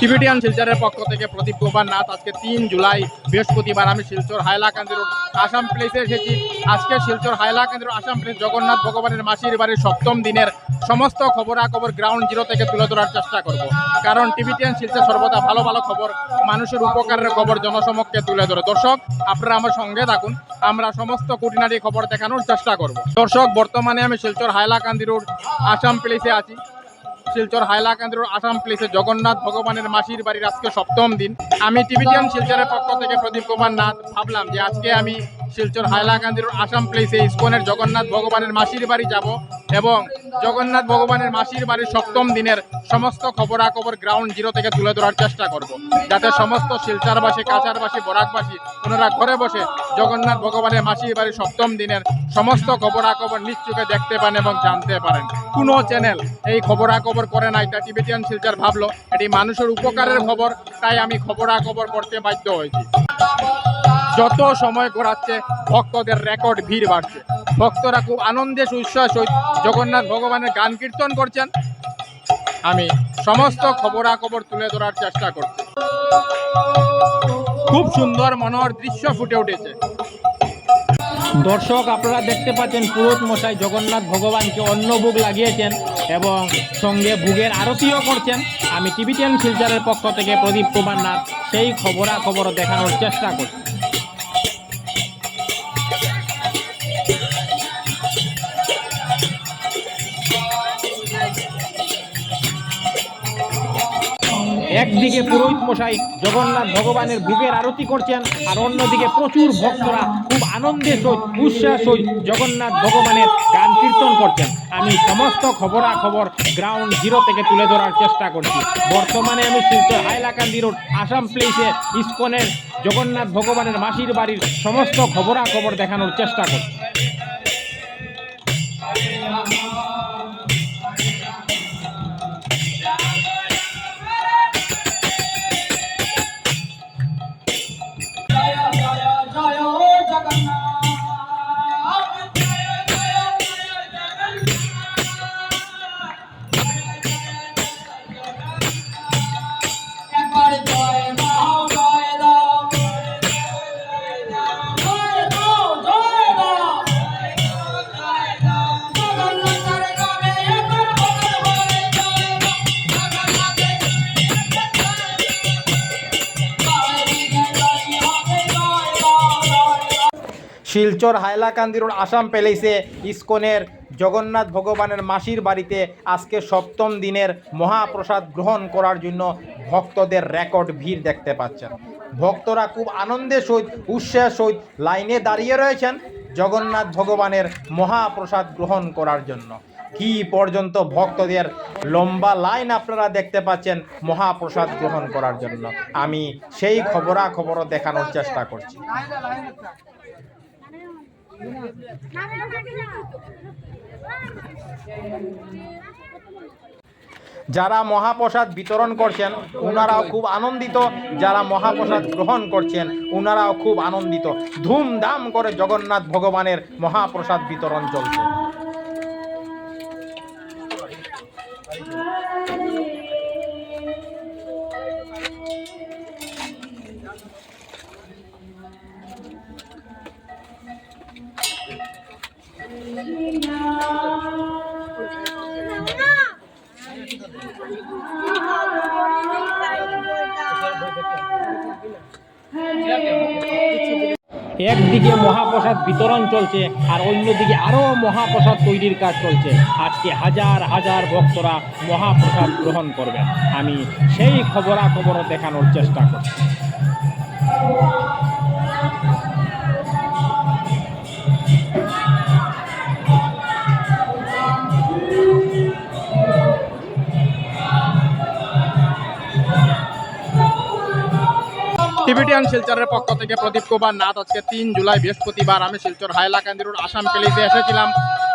Tibetan শিলচরের পক্ষ থেকে প্রদীপ কুমার নাথ। আজকে তিন জুলাই, বৃহস্পতিবার আমি শিলচর হাইলাকান্দি রোড আসাম প্লেসে এসেছি। আজকে শিলচর হাইলাকান্দি রোড আসাম প্লেস জগন্নাথ ভগবানের মাসির বাড়ির সপ্তম দিনের সমস্ত খবরাখবর গ্রাউন্ড জিরো থেকে তুলে ধরার চেষ্টা করব। কারণ টিবিটিয়ান শিলচর সর্বদা ভালো ভালো খবর, মানুষের উপকারের খবর জনসমক্ষে তুলে ধরে। দর্শক, আপনারা আমার সঙ্গে থাকুন। আমরা সমস্ত কুটিনারি খবর দেখানোর চেষ্টা করব। দর্শক, বর্তমানে আমি শিলচর হাইলাকান্দি রোড আসাম প্লেসে আছি। শিলচর হাইলাকান্দি রোড আসাম প্লেসে জগন্নাথ ভগবানের মাসির বাড়ির আজকে সপ্তম দিন। আমি টিভিটিয়ান শিলচরের পক্ষ থেকে প্রদীপ কুমার নাথ ভাবলাম যে আজকে আমি শিলচর হাইলাকান্দির আসাম প্লেসে ইস্কনের জগন্নাথ ভগবানের মাসির বাড়ি যাব এবং জগন্নাথ ভগবানের মাসির বাড়ির সপ্তম দিনের সমস্ত খবরাখবর গ্রাউন্ড জিরো থেকে তুলে ধরার চেষ্টা করব। যাতে সমস্ত শিলচরবাসী, কাছারবাসী, বরাকবাসী ওনারা ঘরে বসে জগন্নাথ ভগবানের মাসির বাড়ির সপ্তম দিনের সমস্ত খবরাখবর নিশ্চুকে দেখতে পান এবং জানতে পারেন। কোনো চ্যানেল এই খবরাখবর করে নাই তা টিবেটিয়ান শিলচর ভাবলো, এটি মানুষের উপকারের খবর, তাই আমি খবরাখবর করতে বাধ্য হয়েছি। যত সময় ঘোরাচ্ছে ভক্তদের রেকর্ড ভিড় বাড়ছে। ভক্তরা খুব আনন্দে সহিত জগন্নাথ ভগবানের গান কীর্তন করছেন। আমি সমস্ত খবরাখবর তুলে ধরার চেষ্টা করছি। খুব সুন্দর মনোহর দৃশ্য ফুটে উঠেছে। দর্শক, আপনারা দেখতে পাচ্ছেন পুরোত মশাই জগন্নাথ ভগবানকে অন্য ভোগ লাগিয়েছেন এবং সঙ্গে ভোগের আরতিও করছেন। আমি টিভিটিয়ান শিলচরের পক্ষ থেকে প্রদীপ কুমার নাথ সেই খবরাখবর দেখানোর চেষ্টা করছি। একদিকে পুরোহিত মশাই জগন্নাথ ভগবানের ভোগের আরতি করছেন, আর অন্যদিকে প্রচুর ভক্তরা খুব আনন্দের সহিত উৎসাহ সহিত জগন্নাথ ভগবানের গান কীর্তন করছেন। আমি সমস্ত খবরাখবর গ্রাউন্ড জিরো থেকে তুলে ধরার চেষ্টা করছি। বর্তমানে আমি শিলচর হাইলাকান্দি রোড, আসাম প্লেসে ইস্কনের জগন্নাথ ভগবানের মাসির বাড়ির সমস্ত খবরাখবর দেখানোর চেষ্টা করছি। শিলচর হাইলাকান্দি রোড আসাম প্যালেসে ইস্কনের জগন্নাথ ভগবানের মাসির বাড়িতে আজকে সপ্তম দিনের মহাপ্রসাদ গ্রহণ করার জন্য ভক্তদের রেকর্ড ভিড় দেখতে পাচ্ছেন। ভক্তরা খুব আনন্দের সহিত উৎসাহের সহিত লাইনে দাঁড়িয়ে রয়েছেন জগন্নাথ ভগবানের মহাপ্রসাদ গ্রহণ করার জন্য। কি পর্যন্ত ভক্তদের লম্বা লাইন আপনারা দেখতে পাচ্ছেন মহাপ্রসাদ গ্রহণ করার জন্য। আমি সেই খবরাখবরও দেখানোর চেষ্টা করছি। যারা মহাপ্রসাদ বিতরণ করছেন ওনারাও খুব আনন্দিত। যারা মহাপ্রসাদ গ্রহণ করছেন ওনারাও খুব আনন্দিত। ধুমধাম করে জগন্নাথ ভগবানের মহাপ্রসাদ বিতরণ চলছে। একদিকে মহাপ্রসাদ বিতরণ চলছে আর অন্যদিকে আরও মহাপ্রসাদ তৈরির কাজ চলছে। আজকে হাজার হাজার ভক্তরা মহাপ্রসাদ গ্রহণ করবেন। আমি সেই খবরাখবরও দেখানোর চেষ্টা করছি। টিবিটিয়ান শিলচরের পক্ষ থেকে প্রদীপ কুমার নাথ। আজকে তিন জুলাই, বৃহস্পতিবার আমি শিলচর হাইলাকান্দি রোড আসাম প্যালেসে এসেছিলাম।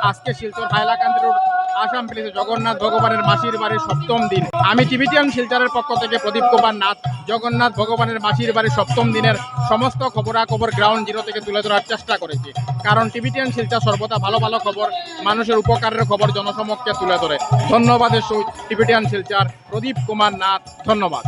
আজকে শিলচর হাইলাকান্দি রোড আসাম প্যালেসে জগন্নাথ ভগবানের মাসির বাড়ির সপ্তম দিন। আমি টিভিটিয়ান শিলচরের পক্ষ থেকে প্রদীপ কুমার নাথ, জগন্নাথ ভগবানের মাসির বাড়ির সপ্তম দিনের সমস্ত খবরাখবর গ্রাউন্ড জিরো থেকে তুলে ধরার চেষ্টা করেছি। কারণ টিবিটিয়ান শিলচর সর্বদা ভালো ভালো খবর, মানুষের উপকারের খবর জনসমক্ষে তুলে ধরে। ধন্যবাদের সহিত টিবিটিয়ান শিলচর, প্রদীপ কুমার নাথ, ধন্যবাদ।